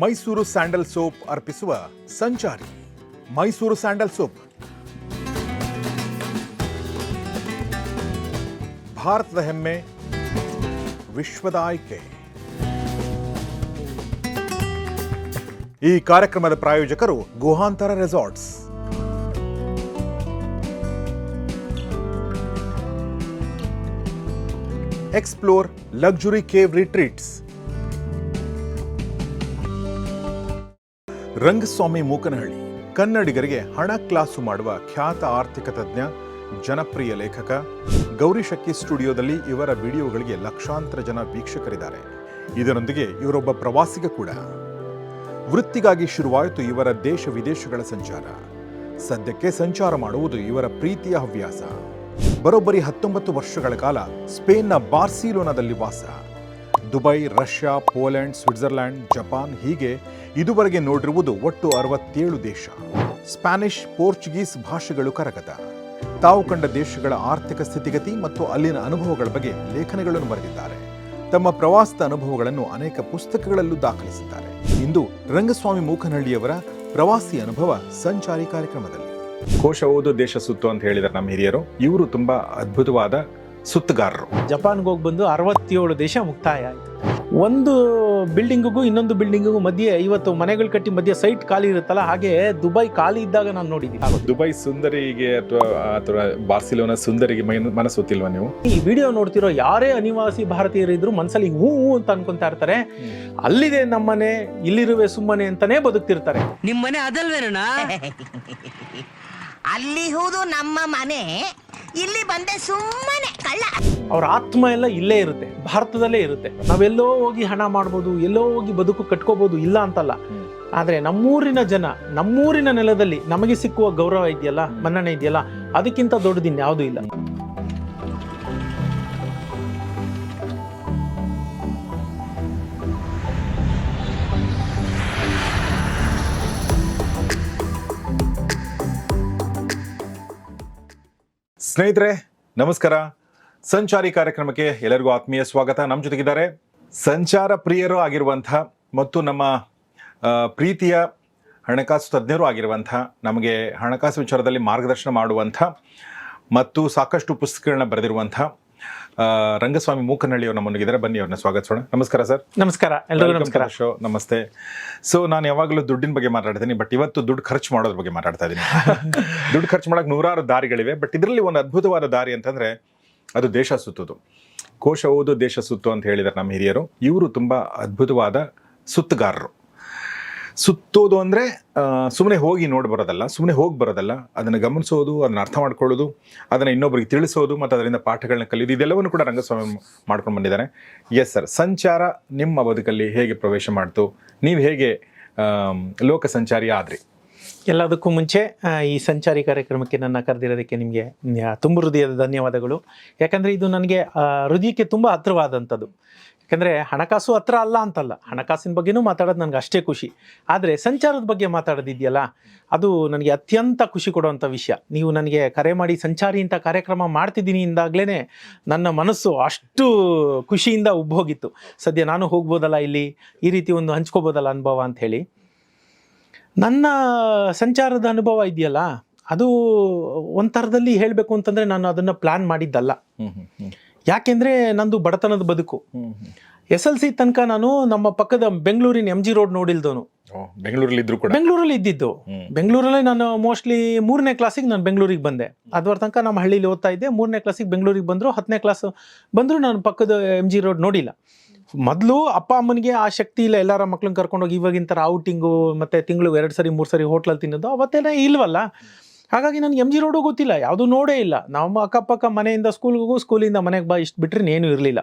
Mysuru sandal soap ಅರ್ಪಿಸುವ ಸಂಚಾರಿ. Mysuru sandal soap. ಭಾರತದ ಹೆಮ್ಮೆ, ವಿಶ್ವದ ಆಯ್ಕೆ. ಈ ಕಾರ್ಯಕ್ರಮದ ಪ್ರಾಯೋಜಕರು Guhantara resorts. Explore luxury cave retreats Rangaswamy Mookanahalli ಕನ್ನಡಿಗರಿಗೆ ಹಣ ಕ್ಲಾಸು ಮಾಡುವ ಖ್ಯಾತ ಆರ್ಥಿಕ ತಜ್ಞ, ಜನಪ್ರಿಯ ಲೇಖಕ ಗೌರಿ ಶಕ್ಕಿ ಸ್ಟುಡಿಯೋದಲ್ಲಿ ಇವರ ವಿಡಿಯೋಗಳಿಗೆ ಲಕ್ಷಾಂತರ ಜನ ವೀಕ್ಷಕರಿದ್ದಾರೆ. ಇದರೊಂದಿಗೆ ಇವರೊಬ್ಬ ಪ್ರವಾಸಿಗ ಕೂಡ. ವೃತ್ತಿಗಾಗಿ ಶುರುವಾಯಿತು ಇವರ ದೇಶ ವಿದೇಶಗಳ ಸಂಚಾರ. ಸದ್ಯಕ್ಕೆ ಸಂಚಾರ ಮಾಡುವುದು ಇವರ ಪ್ರೀತಿಯ ಹವ್ಯಾಸ. ಬರೋಬ್ಬರಿ ಹತ್ತೊಂಬತ್ತು ವರ್ಷಗಳ ಕಾಲ ಸ್ಪೇನ್ನ ಬಾರ್ಸಿಲೋನಾದಲ್ಲಿ ವಾಸ. Dubai, Russia, Poland, Switzerland, Japan ಹೀಗೆ ಇದುವರೆಗೆ ನೋಡಿರುವುದು ಒಟ್ಟು ಅರವತ್ತೇಳು ದೇಶ. ಸ್ಪ್ಯಾನಿಷ್, ಪೋರ್ಚುಗೀಸ್ ಭಾಷೆಗಳು ಕರಗತ ತಾವು ಕಂಡ ದೇಶಗಳ ಆರ್ಥಿಕ ಸ್ಥಿತಿಗತಿ ಮತ್ತು ಅಲ್ಲಿನ ಅನುಭವಗಳ ಬಗ್ಗೆ ಲೇಖನಗಳನ್ನು ಬರೆದಿದ್ದಾರೆ. ತಮ್ಮ ಪ್ರವಾಸದ ಅನುಭವಗಳನ್ನು ಅನೇಕ ಪುಸ್ತಕಗಳಲ್ಲೂ ದಾಖಲಿಸಿದ್ದಾರೆ. ಇಂದು ರಂಗಸ್ವಾಮಿ ಮೂಕನಹಳ್ಳಿಯವರ ಪ್ರವಾಸಿ ಅನುಭವ ಸಂಚಾರಿ ಕಾರ್ಯಕ್ರಮದಲ್ಲಿ. ಕೋಶ ಓದು, ದೇಶ ಸುತ್ತು ಅಂತ ಹೇಳಿದ್ದಾರೆ ನಮ್ಮ ಹಿರಿಯರು. ಇವರು ತುಂಬಾ ಅದ್ಭುತವಾದ ಸುತ್ತುಗಾರರು. ಜಪಾನ್ಗೆ ಹೋಗಿ ಬಂದು ಅರವತ್ತೇಳು ದೇಶ ಮುಕ್ತಾಯ ಆಯಿತು. ಒಂದು ಬಿಲ್ಡಿಂಗಿಗೂ ಇನ್ನೊಂದು ಬಿಲ್ಡಿಂಗಿಗೂ ಮಧ್ಯೆ ಇವತ್ತು ಮನೆಗಳು ಕಟ್ಟಿ ಮಧ್ಯೆ ಸೈಟ್ ಖಾಲಿ ಇರುತ್ತಲ್ಲ ಹಾಗೆ ದುಬೈ ಖಾಲಿ ಇದ್ದಾಗ ನಾನು ನೋಡಿದ್ದೀನಿ. ದುಬೈ ಸುಂದರಿಗೆ ಅಥವಾ ಅಥವಾ ಬಾರ್ಸಿಲೋನಾ ಸುಂದರಿಗೆ ಮೈ- ಮನಸ್ಸು ಗೊತ್ತಿಲ್ವಾ ನೀವು? ಈ ವಿಡಿಯೋ ನೋಡ್ತಿರೋ ಯಾರೇ ಅನಿವಾಸಿ ಭಾರತೀಯರು ಇದ್ರು ಮನಸ್ಸಲ್ಲಿ ಹೂ ಹೂ ಅಂತ ಅನ್ಕೊಂತಾ ಇರ್ತಾರೆ. ಅಲ್ಲಿದೆ ನಮ್ಮನೆ ಇಲ್ಲಿರುವೆ ಸುಮ್ಮನೆ ಅಂತಾನೆ ಬದುಕ್ತಿರ್ತಾರೆ. ನಿಮ್ಮನೆ ಅದಲ್ವೇನಣ್ಣ? ಅಲ್ಲಿ ಹೌದು ನಮ್ಮ ಮನೆ. ಇಲ್ಲಿ ಬಂದೆ ಸುಮ್ಮನೆ, ಕಳ್ಳ. ಅವ್ರ ಆತ್ಮ ಎಲ್ಲ ಇಲ್ಲೇ ಇರುತ್ತೆ, ಭಾರತದಲ್ಲೇ ಇರುತ್ತೆ. ನಾವೆಲ್ಲೋ ಹೋಗಿ ಹಣ ಮಾಡ್ಬೋದು, ಎಲ್ಲೋ ಹೋಗಿ ಬದುಕು ಕಟ್ಕೋಬಹುದು ಇಲ್ಲ ಅಂತಲ್ಲ. ಆದ್ರೆ ನಮ್ಮೂರಿನ ಜನ, ನಮ್ಮೂರಿನ ನೆಲದಲ್ಲಿ ನಮಗೆ ಸಿಕ್ಕುವ ಗೌರವ ಇದೆಯಲ್ಲ, ಮನ್ನಣೆ ಇದೆಯಲ್ಲ, ಅದಕ್ಕಿಂತ ದೊಡ್ಡದಿನ್ ಯಾವುದೂ ಇಲ್ಲ. ಸ್ನೇಹಿತರೆ, ನಮಸ್ಕಾರ. ಸಂಚಾರಿ ಕಾರ್ಯಕ್ರಮಕ್ಕೆ ಎಲ್ಲರಿಗೂ ಆತ್ಮೀಯ ಸ್ವಾಗತ. ನಮ್ಮ ಜೊತೆಗಿದ್ದಾರೆ ಸಂಚಾರ ಪ್ರಿಯರು ಆಗಿರುವಂಥ ಮತ್ತು ನಮ್ಮ ಪ್ರೀತಿಯ ಹಣಕಾಸು ತಜ್ಞರು ಆಗಿರುವಂಥ, ನಮಗೆ ಹಣಕಾಸು ವಿಚಾರದಲ್ಲಿ ಮಾರ್ಗದರ್ಶನ ಮಾಡುವಂಥ ಮತ್ತು ಸಾಕಷ್ಟು ಪುಸ್ತಕಗಳನ್ನ ಬರೆದಿರುವಂಥ ರಂಗಸ್ವಾಮಿ ಮೂಕನಹಳ್ಳಿಯವರು ನಮ್ಮೊಂದಿಗಿದ್ದಾರೆ ಬನ್ನಿ ಅವ್ರನ್ನ ಸ್ವಾಗತಿಸೋಣ. ನಮಸ್ಕಾರ ಸರ್. ನಮಸ್ಕಾರ. ಎಲ್ಲರಿಗೂ ನಮಸ್ಕಾರ. ಶೋ ನಮಸ್ತೆ. ಸೊ ನಾನು ಯಾವಾಗಲೂ ದುಡ್ಡಿನ ಬಗ್ಗೆ ಮಾತಾಡ್ತೀನಿ ಬಟ್ ಇವತ್ತು ದುಡ್ಡು ಖರ್ಚು ಮಾಡೋದ್ರ ಬಗ್ಗೆ ಮಾತಾಡ್ತಾ ಇದ್ದೀನಿ ದುಡ್ಡು ಖರ್ಚು ಮಾಡಕ್ಕೆ ನೂರಾರು ದಾರಿಗಳಿವೆ ಬಟ್ ಇದರಲ್ಲಿ ಒಂದು ಅದ್ಭುತವಾದ ದಾರಿ ಅಂತಂದರೆ ಅದು ದೇಶ ಸುತ್ತೋದು. ಕೋಶ ಓದು ದೇಶ ಸುತ್ತು ಅಂತ ಹೇಳಿದ್ದಾರೆ ನಮ್ಮ ಹಿರಿಯರು. ಇವರು ತುಂಬ ಅದ್ಭುತವಾದ ಸುತ್ತುಗಾರರು. ಸುತ್ತೋದು ಅಂದರೆ ಸುಮ್ಮನೆ ಹೋಗಿ ನೋಡಿ ಬರೋದಲ್ಲ ಸುಮ್ಮನೆ ಹೋಗಿ ಬರೋದಲ್ಲ, ಅದನ್ನು ಗಮನಿಸೋದು, ಅದನ್ನ ಅರ್ಥ ಮಾಡ್ಕೊಳ್ಳೋದು, ಅದನ್ನು ಇನ್ನೊಬ್ಬರಿಗೆ ತಿಳಿಸೋದು, ಮತ್ತು ಅದರಿಂದ ಪಾಠಗಳನ್ನ ಕಲಿಯೋದು, ಇದೆಲ್ಲವನ್ನು ಕೂಡ ರಂಗಸ್ವಾಮಿ ಮಾಡ್ಕೊಂಡು ಬಂದಿದ್ದಾರೆ. ಎಸ್ ಸರ್ ಸಂಚಾರ ನಿಮ್ಮ ಬದುಕಲ್ಲಿ ಹೇಗೆ ಪ್ರವೇಶ ಮಾಡ್ತು? ನೀವು ಹೇಗೆ ಲೋಕ ಸಂಚಾರಿ ಆದ್ರಿ? ಎಲ್ಲದಕ್ಕೂ ಮುಂಚೆ ಈ ಸಂಚಾರಿ ಕಾರ್ಯಕ್ರಮಕ್ಕೆ ನನ್ನ ಕರೆದಿರೋದಕ್ಕೆ ನಿಮಗೆ ತುಂಬ ಹೃದಯದ ಧನ್ಯವಾದಗಳು. ಯಾಕಂದರೆ ಇದು ನನಗೆ ಹೃದಯಕ್ಕೆ ತುಂಬ ಹತ್ರವಾದಂಥದ್ದು. ಯಾಕಂದರೆ ಹಣಕಾಸು ಹತ್ರ ಅಲ್ಲ ಅಂತಲ್ಲ. ಹಣಕಾಸಿನ ಬಗ್ಗೆನೂ ಮಾತಾಡೋದು ನನಗೆ ಅಷ್ಟೇ ಖುಷಿ. ಆದರೆ ಸಂಚಾರದ ಬಗ್ಗೆ ಮಾತಾಡೋದಿದೆಯಲ್ಲ, ಅದು ನನಗೆ ಅತ್ಯಂತ ಖುಷಿ ಕೊಡುವಂಥ ವಿಷಯ. ನೀವು ನನಗೆ ಕರೆ ಮಾಡಿ ಸಂಚಾರಿ ಇಂಥ ಕಾರ್ಯಕ್ರಮ ಮಾಡ್ತಿದ್ದೀನಿ ಇಂದಾಗಲೇ ನನ್ನ ಮನಸ್ಸು ಅಷ್ಟು ಖುಷಿಯಿಂದ ಉಬ್ಬೋಗಿತ್ತು. ಸದ್ಯ ನಾನು ಹೋಗ್ಬೋದಲ್ಲ ಇಲ್ಲಿ? ಈ ರೀತಿ ಒಂದು ಹಂಚ್ಕೋಬೋದಲ್ಲ ಅನುಭವ ಅಂಥೇಳಿ ನನ್ನ ಸಂಚಾರದ ಅನುಭವ ಇದೆಯಲ್ಲ, ಅದು ಒಂಥರದಲ್ಲಿ ಹೇಳಬೇಕು ಅಂತಂದರೆ ನಾನು ಅದನ್ನು ಪ್ಲ್ಯಾನ್ ಮಾಡಿದ್ದಲ್ಲ. ಯಾಕೆಂದರೆ ನಂದು ಬಡತನದ ಬದುಕು. ಎಸ್ ಎಲ್ ಸಿ ತನಕ ನಾನು ನಮ್ಮ ಪಕ್ಕದ ಬೆಂಗಳೂರಿನ ಎಂ ಜಿ ರೋಡ್ ನೋಡಿಲ್ದವನು ಬೆಂಗಳೂರಲ್ಲಿ ಇದ್ರು ಕೂಡ. ಬೆಂಗಳೂರಲ್ಲಿ ಇದ್ದಿದ್ದು. ಬೆಂಗಳೂರಲ್ಲೇ ನಾನು ಮೋಸ್ಟ್ಲಿ ಮೂರನೇ ಕ್ಲಾಸಿಗೆ ನಾನು ಬೆಂಗಳೂರಿಗೆ ಬಂದೆ. ಅದ್ವರ ತನಕ ನಮ್ಮ ಹಳ್ಳಿಲಿ ಓದ್ತಾ ಇದ್ದೆ. ಮೂರನೇ ಕ್ಲಾಸಿಗೆ ಬೆಂಗಳೂರಿಗೆ ಬಂದರು. ಹತ್ತನೇ ಕ್ಲಾಸ್ ಬಂದರೂ ನಾನು ಪಕ್ಕದ ಎಂ ಜಿ ರೋಡ್ ನೋಡಿಲ್ಲ. ಮೊದಲು ಅಪ್ಪ ಅಮ್ಮನಿಗೆ ಆ ಶಕ್ತಿ ಇಲ್ಲ ಎಲ್ಲರ ಮಕ್ಳನ್ನ ಕರ್ಕೊಂಡೋಗಿ ಇವಾಗಿನ ಥರ ಔಟಿಂಗು ಮತ್ತು ತಿಂಗಳು ಎರಡು ಸರಿ ಮೂರು ಸರಿ ಹೋಟ್ಲಲ್ಲಿ ತಿನ್ನೋದು. ಅವತ್ತೆಲ್ಲ ಇಲ್ವಲ್ಲ? ಹಾಗಾಗಿ ನನಗೆ ಎಂ ಜಿ ರೋಡು ಗೊತ್ತಿಲ್ಲ, ಯಾವುದು ನೋಡೇ ಇಲ್ಲ. ನಮ್ಮ ಅಕ್ಕಪಕ್ಕ ಮನೆಯಿಂದ ಸ್ಕೂಲ್ಗೂ ಸ್ಕೂಲಿಂದ ಮನೆಗೆ ಬಾ, ಇಷ್ಟು ಬಿಟ್ಟರೆ ಏನೂ ಇರಲಿಲ್ಲ.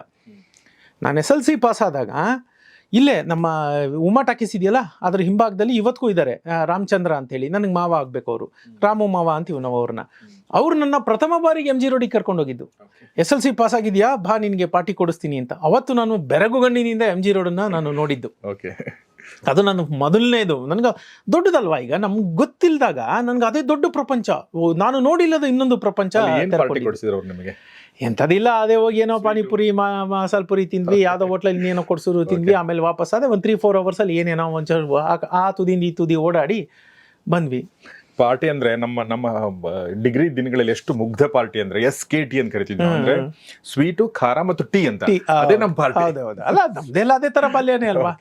ನಾನು ಎಸ್ ಎಲ್ ಸಿ ಪಾಸ್ ಆದಾಗ, ಇಲ್ಲೇ ನಮ್ಮ ಉಮಾ ಟಾಕೀಸ್ ಇದೆಯಲ್ಲ, ಅದ್ರ ಹಿಂಭಾಗದಲ್ಲಿ ಇವತ್ತಿಗೂ ಇದ್ದಾರೆ ರಾಮಚಂದ್ರ ಅಂತೇಳಿ. ನನಗೆ ಮಾವ ಆಗಬೇಕು ಅವರು. ರಾಮು ಮಾವ ಅಂತೀವಿ ನಾವು ಅವ್ರನ್ನ. ಅವ್ರು ನನ್ನ ಪ್ರಥಮ ಬಾರಿಗೆ ಎಂ ಜಿ ರೋಡಿಗೆ ಕರ್ಕೊಂಡೋಗಿದ್ದು ಎಸ್ ಎಲ್ ಸಿ ಪಾಸ್ ಆಗಿದೆಯಾ? ಬಾ, ನಿನಗೆ ಪಾರ್ಟಿ ಕೊಡಿಸ್ತೀನಿ ಅಂತ. ಅವತ್ತು ನಾನು ಬೆರಗುಗಣ್ಣಿನಿಂದ ಎಂ ಜಿ ರೋಡನ್ನು ನಾನು ನೋಡಿದ್ದು. ಓಕೆ ಅದು ನನ್ನ ಮೊದಲನೇದು. ನನಗೆ ದೊಡ್ಡದಲ್ವಾ ಈಗ? ನಮ್ಗೆ ಗೊತ್ತಿಲ್ಲದಾಗ ನನ್ಗೆ ಅದೇ ದೊಡ್ಡ ಪ್ರಪಂಚ. ನಾನು ನೋಡಿಲ್ಲದ ಇನ್ನೊಂದು ಪ್ರಪಂಚ ನಿಮಗೆ? ಎಂಥದಿಲ್ಲ ಅದೇ ಹೋಗಿ ಏನೋ ಪಾನಿಪುರಿ ಮಾ ಮಸಾಲ ಪುರಿ ತಿಂದ್ವಿ ಯಾವುದೋ ಹೋಟ್ಲಲ್ಲಿ ಇನ್ನೇನೋ ಕೊಡ್ಸಿದ್ರು ತಿಂದ್ವಿ ಆಮೇಲೆ ವಾಪಸ್ ಅದೇ ಒಂದು ತ್ರೀ ಫೋರ್ ಅವರ್ಸಲ್ಲಿ ಏನೇನೋ ಒಂಚೂರು ಆ- ಆ ತುದಿಯಿಂದ ಈ ತುದಿ ಓಡಾಡಿ ಬಂದ್ವಿ. ಪಾರ್ಟಿ ಅಂದ್ರೆ ನಮ್ಮ ನಮ್ಮ ಡಿಗ್ರಿ ದಿನಗಳಲ್ಲಿ ಎಷ್ಟು ಮುಗ್ಧ ಪಾರ್ಟಿ ಅಂದ್ರೆ ಎಸ್ ಕೆ ಟಿ ಅಂತ ಕರಿತಿದ್ವಿ ಅಂದ್ರೆ ಸ್ವೀಟು ಖಾರ ಮತ್ತು ಟೀ ಅಂತ. ಅದೇ ನಮ್ಮ ಪಾರ್ಟಿ. ಹೌದು ಹೌದು. ಅಲ್ಲ ನಮ್ದೆಲ್ಲ ಅದೇ ತರ ಬಾಲ್ಯನೇ ಅಲ್ವಾ?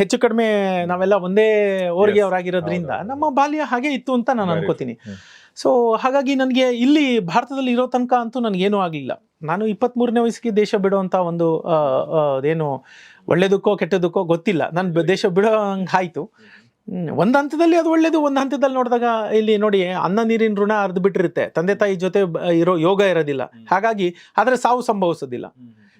ಹೆಚ್ಚು ಕಡಿಮೆ ನಾವೆಲ್ಲ ಒಂದೇ ಓರಿಗೆ ಅವರಾಗಿರೋದ್ರಿಂದ ನಮ್ಮ ಬಾಲ್ಯ ಹಾಗೆ ಇತ್ತು ಅಂತ ನಾನು ಅನ್ಕೋತೀನಿ. ಸೊ ಹಾಗಾಗಿ ನನಗೆ ಇಲ್ಲಿ ಭಾರತದಲ್ಲಿ ಇರೋ ತನಕ ಅಂತೂ ನನಗೇನೂ ಆಗಲಿಲ್ಲ. ನಾನು ಇಪ್ಪತ್ತ್ಮೂರನೇ ವಯಸ್ಸಿಗೆ ದೇಶ ಬಿಡುವಂಥ ಒಂದು ಅದೇನು ಒಳ್ಳೇದಕ್ಕೋ ಕೆಟ್ಟದಕ್ಕೋ ಗೊತ್ತಿಲ್ಲ. ನಾನು ದೇಶ ಬಿಡೋ ಹಂಗೆ ಆಯಿತು. ಒಂದು ಹಂತದಲ್ಲಿ ಅದು ಒಳ್ಳೇದು ಒಂದು ಹಂತದಲ್ಲಿ ನೋಡಿದಾಗ ಇಲ್ಲಿ ನೋಡಿ ಅನ್ನ ನೀರಿನ ಋಣ ಅರ್ದು ಬಿಟ್ಟಿರುತ್ತೆ. ತಂದೆ ತಾಯಿ ಜೊತೆ ಇರೋ ಯೋಗ ಇರೋದಿಲ್ಲ. ಹಾಗಾಗಿ ಆದರೆ ಸಾವು ಸಂಭವಿಸೋದಿಲ್ಲ.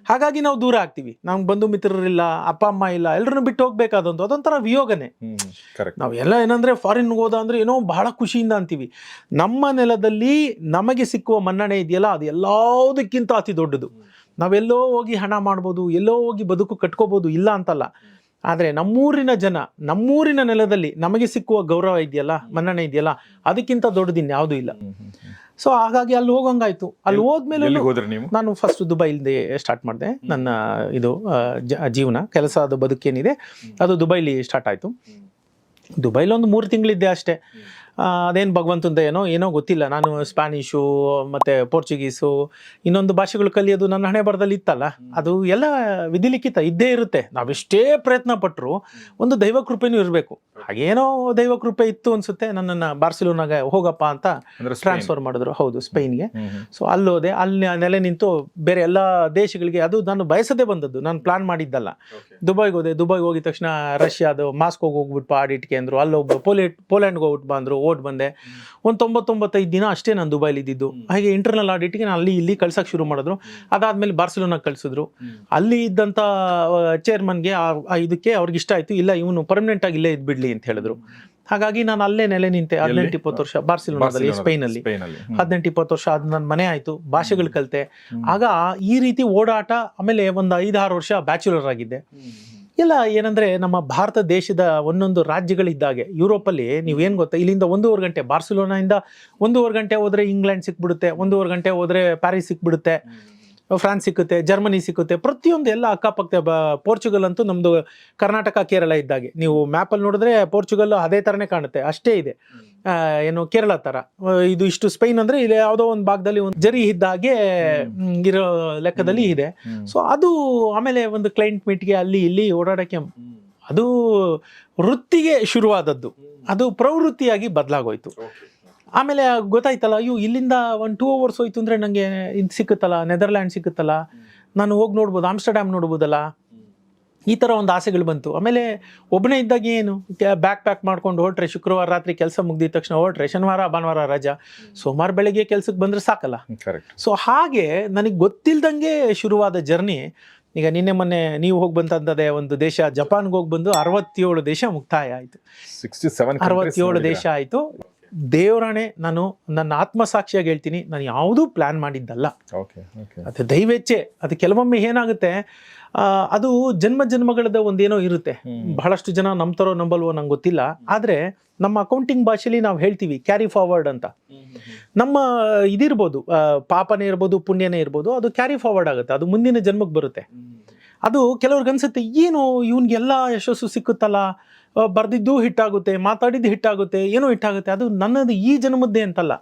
ಹಾಗಾಗಿ ನಾವು ದೂರ ಆಗ್ತೀವಿ. ನಮ್ಗೆ ಬಂಧು ಮಿತ್ರರಿಲ್ಲ ಅಪ್ಪ ಅಮ್ಮ ಇಲ್ಲ ಎಲ್ಲರನ್ನು ಬಿಟ್ಟು ಹೋಗ್ಬೇಕಾದಂತ ಅದೊಂಥರ ವಿಯೋಗನೆ. ಕರೆಕ್ಟ್ ನಾವು ಎಲ್ಲ ಏನಂದ್ರೆ ಫಾರಿನ್ ಹೋದ ಅಂದ್ರೆ ಏನೋ ಬಹಳ ಖುಷಿಯಿಂದ ಅಂತೀವಿ. ನಮ್ಮ ನೆಲದಲ್ಲಿ ನಮಗೆ ಸಿಕ್ಕುವ ಮನ್ನಣೆ ಇದೆಯಲ್ಲ ಅದು ಎಲ್ಲದಕ್ಕಿಂತ ಅತಿ ದೊಡ್ಡದು. ನಾವೆಲ್ಲೋ ಹೋಗಿ ಹಣ ಮಾಡ್ಬೋದು ಎಲ್ಲೋ ಹೋಗಿ ಬದುಕು ಕಟ್ಕೋಬೋದು ಇಲ್ಲ ಅಂತಲ್ಲ. ಆದರೆ ನಮ್ಮೂರಿನ ಜನ ನಮ್ಮೂರಿನ ನೆಲದಲ್ಲಿ ನಮಗೆ ಸಿಕ್ಕುವ ಗೌರವ ಇದೆಯಲ್ಲ ಮನ್ನಣೆ ಇದೆಯಲ್ಲ ಅದಕ್ಕಿಂತ ದೊಡ್ಡದಿನ್ ಯಾವುದೂ ಇಲ್ಲ. ಸೊ ಹಾಗಾಗಿ ಅಲ್ಲಿ ಹೋಗಂಗಾಯ್ತು. ಅಲ್ಲಿ ಹೋದ್ಮೇಲೆ ನಾನು ಫಸ್ಟ್ ದುಬೈಲಿಂದ ಸ್ಟಾರ್ಟ್ ಮಾಡಿದೆ. ನನ್ನ ಇದು ಜೀವನ ಕೆಲಸ ಜೀವನ ಕೆಲಸದ ಬದುಕೇನಿದೆ ಅದು ದುಬೈಲಿ ಸ್ಟಾರ್ಟ್ ಆಯಿತು. ದುಬೈಲಿ ಒಂದು ಮೂರು ತಿಂಗಳಿದ್ದೆ ಅಷ್ಟೇ. ಅದೇನು ಭಗವಂತಂದ ಏನೋ ಏನೋ ಗೊತ್ತಿಲ್ಲ. ನಾನು ಸ್ಪ್ಯಾನಿಷು ಮತ್ತು ಪೋರ್ಚುಗೀಸು ಇನ್ನೊಂದು ಭಾಷೆಗಳು ಕಲಿಯೋದು ನನ್ನ ಹಣೆ ಬರದಲ್ಲಿ ಇತ್ತಲ್ಲ. ಅದು ಎಲ್ಲ ವಿಧಿಲಿಖಿತ ಇದ್ದೇ ಇರುತ್ತೆ. ನಾವೆಷ್ಟೇ ಪ್ರಯತ್ನ ಪಟ್ಟರು ಒಂದು ದೈವ ಕೃಪೆನೂ ಇರಬೇಕು. ಹಾಗೇನೋ ದೈವ ಕೃಪೆ ಇತ್ತು ಅನಿಸುತ್ತೆ. ನನ್ನನ್ನು ಬಾರ್ಸಿಲೋನಾಗೆ ಹೋಗಪ್ಪ ಅಂತ ಟ್ರಾನ್ಸ್ಫರ್ ಮಾಡಿದ್ರು. ಹೌದು ಸ್ಪೈನ್ಗೆ. ಸೊ ಅಲ್ಲೋದೆ ಅಲ್ಲಿ ನೆಲೆ ನಿಂತು ಬೇರೆ ಎಲ್ಲ ದೇಶಗಳಿಗೆ ಅದು ನಾನು ಬಯಸದೇ ಬಂದದ್ದು. ನಾನು ಪ್ಲಾನ್ ಮಾಡಿದ್ದಲ್ಲ. ದುಬೈಗೆ ಹೋದೆ. ದುಬೈಗೆ ಹೋಗಿದ ತಕ್ಷಣ ರಷ್ಯಾದು ಮಾಸ್ಕೋಗೆ ಹೋಗ್ಬಿಟ್ಟು ಆಡಿಟ್ಗೆ ಅಂದರು. ಅಲ್ಲಿ ಪೋಲೆ ಪೋಲೆಟ್ ಪೋಲ್ಯಾಂಡ್ಗೆ ಹೋಗ್ಬಿಟ್ಟು ಬಂದರು. ಓಟ್ ಬಂದೆ. ಒಂದು ತೊಂಬತ್ತೊಂಬತ್ತೈದು ದಿನ ಅಷ್ಟೇ ನಾನು ದುಬೈಲಿ ಇದ್ದಿದ್ದು ಹಾಗೆ ಇಂಟರ್ನಲ್ ಆಡಿಟ್ಗೆ ನಾನು ಅಲ್ಲಿ ಇಲ್ಲಿ ಕಳ್ಸಕ್ಕೆ ಶುರು ಮಾಡಿದ್ರು. ಅದಾದ್ಮೇಲೆ ಬಾರ್ಸಿಲೋನಾಗ ಕಳ್ಸಿದ್ರು. ಅಲ್ಲಿ ಇದ್ದಂಥ ಚೇರ್ಮನ್ಗೆ ಇದಕ್ಕೆ ಅವ್ರಿಗೆ ಇಷ್ಟ ಆಯ್ತು ಇಲ್ಲ ಇವನು ಪರ್ಮನೆಂಟ್ ಆಗಿ ಇಲ್ಲೇ ಇದ್ಬಿಡ್ಲಿ ಅಂತ ಹೇಳಿದ್ರು. ಹಾಗಾಗಿ ನಾನು ಅಲ್ಲೇ ನೆಲೆ ನಿಂತೆ ಹದಿನೆಂಟು ಇಪ್ಪತ್ತು ವರ್ಷ ಬಾರ್ಸಿಲೋನಾದಲ್ಲಿ ಸ್ಪೇನ್ ಸ್ಪೈನಲ್ಲಿ. ಹದಿನೆಂಟು ಇಪ್ಪತ್ತು ವರ್ಷ ಅದು ನನ್ನ ಮನೆ ಆಯಿತು ಭಾಷೆಗಳು ಕಲಿತೆ. ಆಗ ಈ ರೀತಿ ಓಡಾಟ ಆಮೇಲೆ ಒಂದು ಐದಾರು ವರ್ಷ ಬ್ಯಾಚುಲರ್ ಆಗಿದ್ದೆ. ಎಲ್ಲ ಏನಂದ್ರೆ ನಮ್ಮ ಭಾರತ ದೇಶದ ಒಂದೊಂದು ರಾಜ್ಯಗಳಿದ್ದಾಗೆ, ಯುರೋಪಲ್ಲಿ ಏನು ಗೊತ್ತಾ, ಇಲ್ಲಿಂದ ಒಂದೂವರೆ ಗಂಟೆ, ಬಾರ್ಸಿಲೋನಾಯಿಂದ ಒಂದೂವರೆ ಗಂಟೆ ಹೋದ್ರೆ ಇಂಗ್ಲೆಂಡ್ ಸಿಕ್ಬಿಡುತ್ತೆ, ಒಂದೂವರೆ ಗಂಟೆ ಹೋದ್ರೆ ಪ್ಯಾರಿಸ್ ಸಿಕ್ಬಿಡುತ್ತೆ. ಫ್ರಾನ್ಸ್ ಸಿಕ್ಕುತ್ತೆ ಜರ್ಮನಿ ಸಿಕ್ಕುತ್ತೆ ಪ್ರತಿಯೊಂದು ಎಲ್ಲ ಅಕ್ಕಪಕ್ಕ ಬ ಪೋರ್ಚುಗಲ್ ಅಂತೂ ನಮ್ಮದು ಕರ್ನಾಟಕ ಕೇರಳ ಇದ್ದಾಗೆ. ನೀವು ಮ್ಯಾಪಲ್ಲಿ ನೋಡಿದ್ರೆ ಪೋರ್ಚುಗಲ್ ಅದೇ ಥರನೇ ಕಾಣುತ್ತೆ ಅಷ್ಟೇ ಇದೆ. ಏನು ಕೇರಳ ಥರ ಇದು ಇಷ್ಟು ಸ್ಪೈನ್ ಅಂದರೆ ಇಲ್ಲಿ ಯಾವುದೋ ಒಂದು ಭಾಗದಲ್ಲಿ ಒಂದು ಜರಿ ಇದ್ದಾಗೆ ಇರೋ ಲೆಕ್ಕದಲ್ಲಿ ಇದೆ. ಸೊ ಅದು ಆಮೇಲೆ ಒಂದು ಕ್ಲೈಂಟ್ ಮೀಟ್ಗೆ ಅಲ್ಲಿ ಇಲ್ಲಿ ಓಡಾಡೋಕ್ಕೆ ಅದು ವೃತ್ತಿಗೆ ಶುರುವಾದದ್ದು. ಅದು ಪ್ರವೃತ್ತಿಯಾಗಿ ಬದಲಾಗೋಯ್ತು. ಆಮೇಲೆ ಗೊತ್ತಾಯ್ತಲ್ಲ ಅಯ್ಯೋ ಇಲ್ಲಿಂದ ಒಂದು ಟೂ ಅವರ್ಸ್ ಹೋಯ್ತು ಅಂದರೆ ನನಗೆ ಇದು ಸಿಕ್ಕುತ್ತಲ್ಲ ನೆದರ್ಲ್ಯಾಂಡ್ ಸಿಕ್ಕುತ್ತಲ್ಲ. ನಾನು ಹೋಗಿ ನೋಡ್ಬೋದು ಆಮ್ಸ್ಟರ್ಡ್ಯಾಮ್ ನೋಡ್ಬೋದಲ್ಲ. ಈ ಥರ ಒಂದು ಆಸೆಗಳು ಬಂತು. ಆಮೇಲೆ ಒಬ್ಬನೇ ಇದ್ದಾಗ ಏನು ಬ್ಯಾಕ್ ಪ್ಯಾಕ್ ಮಾಡ್ಕೊಂಡು ಹೊರಟ್ರೆ ಶುಕ್ರವಾರ ರಾತ್ರಿ ಕೆಲಸ ಮುಗ್ದಿದ ತಕ್ಷಣ ಹೊರಟ್ರೆ ಶನಿವಾರ ಭಾನುವಾರ ರಜಾ. ಸೋಮವಾರ ಬೆಳಗ್ಗೆ ಕೆಲ್ಸಕ್ಕೆ ಬಂದರೆ ಸಾಕಲ್ಲ. ಕರೆಕ್ಟ್ ಸೊ ಹಾಗೆ ನನಗೆ ಗೊತ್ತಿಲ್ದಂಗೆ ಶುರುವಾದ ಜರ್ನಿ ಈಗ ನಿನ್ನೆ ಮೊನ್ನೆ ನೀವು ಹೋಗಿ ಬಂತಂದದೆ ಒಂದು ದೇಶ ಜಪಾನ್ಗೆ ಹೋಗಿ ಬಂದು ಅರವತ್ತೇಳು ದೇಶ ಮುಕ್ತಾಯ ಆಯಿತು. ಸಿಕ್ಸ್ಟಿ ಸೆವೆನ್ ಅರವತ್ತೇಳು ದೇಶ ಆಯಿತು. ದೇವರಾಣೆ ನಾನು ನನ್ನ ಆತ್ಮಸಾಕ್ಷಿಯಾಗಿ ಹೇಳ್ತೀನಿ ನಾನು ಯಾವುದೂ ಪ್ಲ್ಯಾನ್ ಮಾಡಿದ್ದಲ್ಲ. ಓಕೆ ಓಕೆ ಅದು ದೈವೇಚ್ಛೆ ಅದು ಕೆಲವೊಮ್ಮೆ ಏನಾಗುತ್ತೆ ಅದು ಜನ್ಮ ಜನ್ಮಗಳದ ಒಂದೇನೋ ಇರುತ್ತೆ. ಬಹಳಷ್ಟು ಜನ ನಂಬ್ತಾರೋ ನಂಬಲ್ವೋ ನಂಗೆ ಗೊತ್ತಿಲ್ಲ. ಆದರೆ ನಮ್ಮ ಅಕೌಂಟಿಂಗ್ ಭಾಷೆಯಲ್ಲಿ ನಾವು ಹೇಳ್ತೀವಿ ಕ್ಯಾರಿ ಫಾರ್ವರ್ಡ್ ಅಂತ. ನಮ್ಮ ಇದಿರ್ಬೋದು ಪಾಪನೇ ಇರ್ಬೋದು ಪುಣ್ಯನೇ ಇರ್ಬೋದು ಅದು ಕ್ಯಾರಿ ಫಾರ್ವರ್ಡ್ ಆಗುತ್ತೆ ಅದು ಮುಂದಿನ ಜನ್ಮಕ್ಕೆ ಬರುತ್ತೆ. ಅದು ಕೆಲವ್ರಿಗೆ ಅನ್ಸುತ್ತೆ ಏನು ಇವನಿಗೆಲ್ಲ ಯಶಸ್ಸು ಸಿಕ್ಕುತ್ತಲ್ಲ? ಬರ್ದಿದ್ದು ಹಿಟ್ಟಾಗುತ್ತೆ ಮಾತಾಡಿದ್ದು ಹಿಟ್ಟಾಗುತ್ತೆ ಏನೋ ಹಿಟ್ಟಾಗುತ್ತೆ ಅದು ನನ್ನದು ಈ ಜನ್ಮದ್ದೇ ಅಂತಲ್ಲ.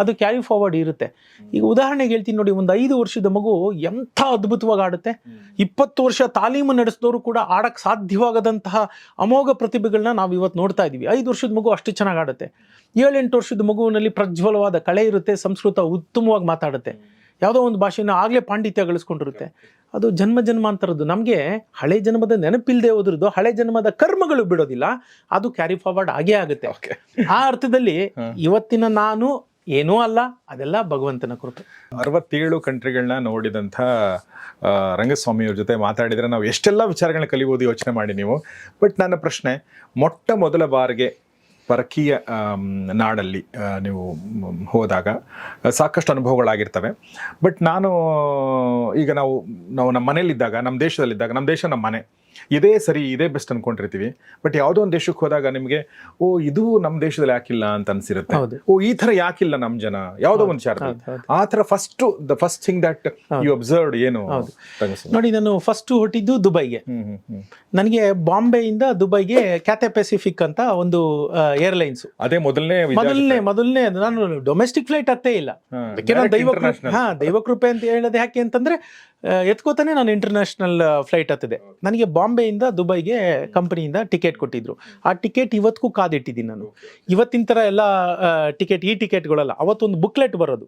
ಅದು ಕ್ಯಾರಿ ಫಾರ್ವರ್ಡ್ ಇರುತ್ತೆ. ಈಗ ಉದಾಹರಣೆಗೆ ಹೇಳ್ತೀನಿ ನೋಡಿ ಒಂದು ಐದು ವರ್ಷದ ಮಗು ಎಂಥ ಅದ್ಭುತವಾಗಿ ಆಡುತ್ತೆ. ಇಪ್ಪತ್ತು ವರ್ಷ ತಾಲೀಮು ನಡೆಸಿದವರು ಕೂಡ ಆಡಕ್ಕೆ ಸಾಧ್ಯವಾಗದಂತಹ ಅಮೋಘ ಪ್ರತಿಭೆಗಳನ್ನ ನಾವು ಇವತ್ತು ನೋಡ್ತಾ ಇದ್ದೀವಿ ಐದು ವರ್ಷದ ಮಗು ಅಷ್ಟು ಚೆನ್ನಾಗಿ ಆಡುತ್ತೆ. ಏಳೆಂಟು ವರ್ಷದ ಮಗುವಿನಲ್ಲಿ ಪ್ರಜ್ವಲವಾದ ಕಳೆ ಇರುತ್ತೆ ಸಂಸ್ಕೃತ ಉತ್ತಮವಾಗಿ ಮಾತಾಡುತ್ತೆ. ಯಾವುದೋ ಒಂದು ಭಾಷೆನ ಆಗಲೇ ಪಾಂಡಿತ್ಯ ಗಳಿಸ್ಕೊಂಡಿರುತ್ತೆ. ಅದು ಜನ್ಮ ಜನ್ಮಾಂತರದ್ದು. ನಮಗೆ ಹಳೆ ಜನ್ಮದ ನೆನಪಿಲ್ಲದೆ ಹೋದ್ರದ್ದು ಹಳೆ ಜನ್ಮದ ಕರ್ಮಗಳು ಬಿಡೋದಿಲ್ಲ ಅದು ಕ್ಯಾರಿ ಫಾರ್ವರ್ಡ್ ಆಗೇ ಆಗುತ್ತೆ. ಆ ಅರ್ಥದಲ್ಲಿ ಇವತ್ತಿನ ನಾನು ಏನೂ ಅಲ್ಲ ಅದೆಲ್ಲ ಭಗವಂತನ ಕೃಪೆ. ಅರವತ್ತೇಳು ಕಂಟ್ರಿಗಳನ್ನ ನೋಡಿದಂಥ ರಂಗಸ್ವಾಮಿಯವ್ರ ಜೊತೆ ಮಾತಾಡಿದರೆ ನಾವು ಎಷ್ಟೆಲ್ಲ ವಿಚಾರಗಳನ್ನ ಕಲಿಬೋದು ಯೋಚನೆ ಮಾಡಿ ನೀವು. ಬಟ್ ನನ್ನ ಪ್ರಶ್ನೆ ಮೊಟ್ಟ ಮೊದಲ ಬಾರಿಗೆ ಪರಕೀಯ ನಾಡಲ್ಲಿ ನೀವು ಹೋದಾಗ ಸಾಕಷ್ಟು ಅನುಭವಗಳಾಗಿರ್ತವೆ. ಬಟ್ ನಾನು, ಈಗ ನಾವು ನಾವು ನಮ್ಮ ಮನೇಲಿದ್ದಾಗ ನಮ್ಮ ದೇಶದಲ್ಲಿದ್ದಾಗ, ನಮ್ಮ ದೇಶ ನಮ್ಮ ಮನೆ. ಇದೇ ಸರಿ ಇದೇ ಬೆಸ್ಟ್ ಅನ್ಕೊಂಡಿರ್ತೀವಿ. ಬಟ್ ಯಾವುದೋ ಒಂದು ದೇಶಕ್ಕೆ ಹೋದಾಗ ನಿಮಗೆ ಓ ಇದು ನಮ್ಮ ದೇಶದಲ್ಲಿ ಯಾಕಿಲ್ಲ ಅಂತ ಅನ್ಸಿರುತ್ತೆ. ಓ ಈ ತರ ಯಾಕಿಲ್ಲ ನಮ್ ಜನ? ಯಾವುದೋ ಒಂದು ಚಾರ್ಜ್. ಆ ತರ first the first thing that you observe ಏನು? ನೋಡಿ ನಾನು ಫಸ್ಟ್ ಹೊಟ್ಟಿದ್ದು ದುಬೈಗೆ. ನನಗೆ ಬಾಂಬೆಯಿಂದ ದುಬೈಗೆ ಕ್ಯಾಥೆ ಪೆಸಿಫಿಕ್ ಅಂತ ಒಂದು ಏರ್ಲೈನ್ಸ್ ಅದೇ ಮೊದಲನೇ ಮೊದಲನೇ ಮೊದಲನೇ ನಾನು ಡೊಮೆಸ್ಟಿಕ್ ಫ್ಲೈಟ್ ಅತ್ತೇ ಇಲ್ಲ. ದೈವಕೃಪೆ ದೈವ ಕೃಪೆ ಅಂತ ಹೇಳೋದು ಯಾಕೆ ಅಂತಂದ್ರೆ ಎತ್ಕೋತಾನೆ ನಾನು ಇಂಟರ್ನ್ಯಾಷನಲ್ ಫ್ಲೈಟ್ ಹತ್ತಿದೆ. ನನಗೆ ಬಾಂಬೆಯಿಂದ ದುಬೈಗೆ ಕಂಪನಿಯಿಂದ ಟಿಕೆಟ್ ಕೊಟ್ಟಿದ್ರು. ಆ ಟಿಕೆಟ್ ಇವತ್ತಿಗೂ ಕಾದಿಟ್ಟಿದ್ದೀನಿ ನಾನು. ಇವತ್ತಿನ ಥರ ಎಲ್ಲ ಟಿಕೆಟ್ ಈ ಟಿಕೆಟ್ಗಳಲ್ಲ ಅವತ್ತೊಂದು ಬುಕ್ಲೆಟ್ ಬರೋದು.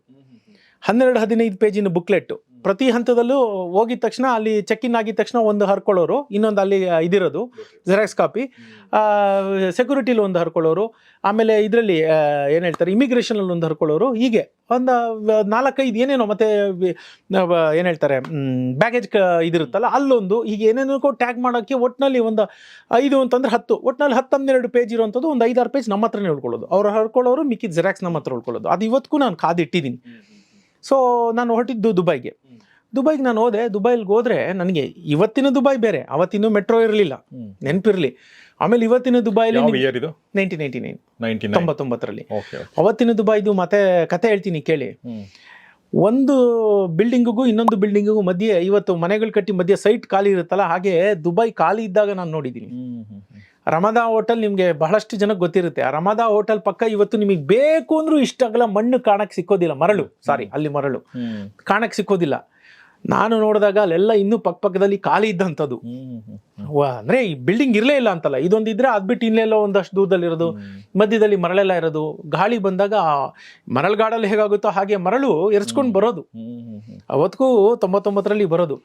ಹನ್ನೆರಡು ಹದಿನೈದು ಪೇಜಿನ ಬುಕ್ಲೆಟ್ ಪ್ರತಿ ಹಂತದಲ್ಲೂ ಹೋಗಿದ ತಕ್ಷಣ ಅಲ್ಲಿ ಚೆಕ್ ಇನ್ ಆಗಿದ ತಕ್ಷಣ ಒಂದು ಹರ್ಕೊಳ್ಳೋರು, ಇನ್ನೊಂದು ಅಲ್ಲಿ ಇದಿರೋದು ಜೆರಾಕ್ಸ್ ಕಾಪಿ ಸೆಕ್ಯೂರಿಟಿಲಿ ಒಂದು ಹರ್ಕೊಳ್ಳೋರು, ಆಮೇಲೆ ಇದರಲ್ಲಿ ಏನು ಹೇಳ್ತಾರೆ ಇಮಿಗ್ರೇಷನಲ್ಲಿ ಒಂದು ಹರ್ಕೊಳ್ಳೋರು, ಹೀಗೆ. ಒಂದು ನಾಲ್ಕೈದು ಏನೇನೋ ಮತ್ತೆ ಏನು ಹೇಳ್ತಾರೆ ಬ್ಯಾಗೇಜ್ ಕ, ಇದಿರುತ್ತಲ್ಲ, ಅಲ್ಲೊಂದು, ಹೀಗೆ ಏನೇನೋ ಟ್ಯಾಗ್ ಮಾಡೋಕ್ಕೆ ಒಟ್ಟಿನಲ್ಲಿ ಒಂದು ಐದು ಅಂತಂದ್ರೆ ಹತ್ತು. ಒಟ್ಟಿನಲ್ಲಿ ಹತ್ತು ಹನ್ನೆರಡು ಪೇಜ್ ಇರುವಂಥದ್ದು ಒಂದು ಐದಾರು ಪೇಜ್ ನಮ್ಮ ಹತ್ರನೇ ಉಳ್ಕೊಳ್ಳೋದು. ಅವ್ರು ಹರ್ಕೊಳ್ಳೋರು ಮಿಕ್ಕಿದ ಜೆರಾಕ್ಸ್ ನಮ್ಮ ಹತ್ರ ಉಳ್ಕೊಳ್ಳೋದು. ಅದು ಇವತ್ತಿಗೂ ನಾನು ಕಾದಿಟ್ಟಿದ್ದೀನಿ ಸೊ ನಾನು ಹೊರಟಿದ್ದು ದುಬೈಗೆ. ದುಬೈಗೆ ನಾನು ಹೋದೆ ದುಬೈಗೆ ಹೋದ್ರೆ ನನಗೆ ಇವತ್ತಿನ ದುಬೈ ಬೇರೆ ಅವತ್ತಿನ ಮೆಟ್ರೋ ಇರಲಿಲ್ಲ. ನೆನಪಿರಲಿ. ಆಮೇಲೆ ಇವತ್ತಿನ ದುಬೈಲಿ ನೈನ್ಟಿ ಇದು? ನೈನ್ಟೀನ್ ನೈನ್ ನೈನ್ಟಿ ತೊಂಬತ್ತೊಂಬತ್ತರಲ್ಲಿ. ಅವತ್ತಿನ ದುಬೈದು ಮತ್ತೆ ಕತೆ ಹೇಳ್ತೀನಿ ಕೇಳಿ. ಒಂದು ಬಿಲ್ಡಿಂಗಿಗೂ ಇನ್ನೊಂದು ಬಿಲ್ಡಿಂಗಿಗೂ ಮಧ್ಯೆ ಇವತ್ತು ಮನೆಗಳು ಕಟ್ಟಿ ಮಧ್ಯೆ ಸೈಟ್ ಖಾಲಿ ಇರುತ್ತಲ್ಲ ಹಾಗೆ ದುಬೈ ಖಾಲಿ ಇದ್ದಾಗ ನಾನು ನೋಡಿದ್ದೀನಿ. ರಮದಾ ಹೋಟೆಲ್ ನಿಮಗೆ ಬಹಳಷ್ಟು ಜನಕ್ಕೆ ಗೊತ್ತಿರುತ್ತೆ. ಆ ರಮದಾ ಹೋಟೆಲ್ ಪಕ್ಕ ಇವತ್ತು ನಿಮಗೆ ಬೇಕು ಅಂದ್ರೂ ಇಷ್ಟಾಗಲ್ಲ ಮಣ್ಣು ಕಾಣಕ್ಕೆ ಸಿಕ್ಕೋದಿಲ್ಲ. ಮರಳು ಸಾರಿ ಅಲ್ಲಿ ಮರಳು. ಕಾಣಕ್ಕೆ ಸಿಕ್ಕೋದಿಲ್ಲ. ನಾನು ನೋಡಿದಾಗ ಅಲ್ಲೆಲ್ಲ ಇನ್ನೂ ಪಕ್ಕಪಕ್ಕದಲ್ಲಿ ಖಾಲಿ ಇದ್ದಂಥದ್ದು. ಅಂದ್ರೆ ಈ ಬಿಲ್ಡಿಂಗ್ ಇರಲೇ ಇಲ್ಲ ಅಂತಲ್ಲ. ಇದೊಂದಿದ್ರೆ ಅದ್ಬಿಟ್ಟು ಇನ್ನೆಲ್ಲೋ ಒಂದಷ್ಟು ದೂರದಲ್ಲಿರೋದು ಮಧ್ಯದಲ್ಲಿ ಮರಳೆಲ್ಲ ಇರೋದು ಗಾಳಿ ಬಂದಾಗ ಮರಳ ಮರಳುಗಾಡಲ್ಲಿ ಹೇಗಾಗುತ್ತೋ ಹಾಗೆ ಮರಳು ಎರ್ಚ್ಕೊಂಡು ಬರೋದು. ಅವತ್ತಿಗೂ ತೊಂಬತ್ತೊಂಬತ್ತರಲ್ಲಿ ಬರೋದು.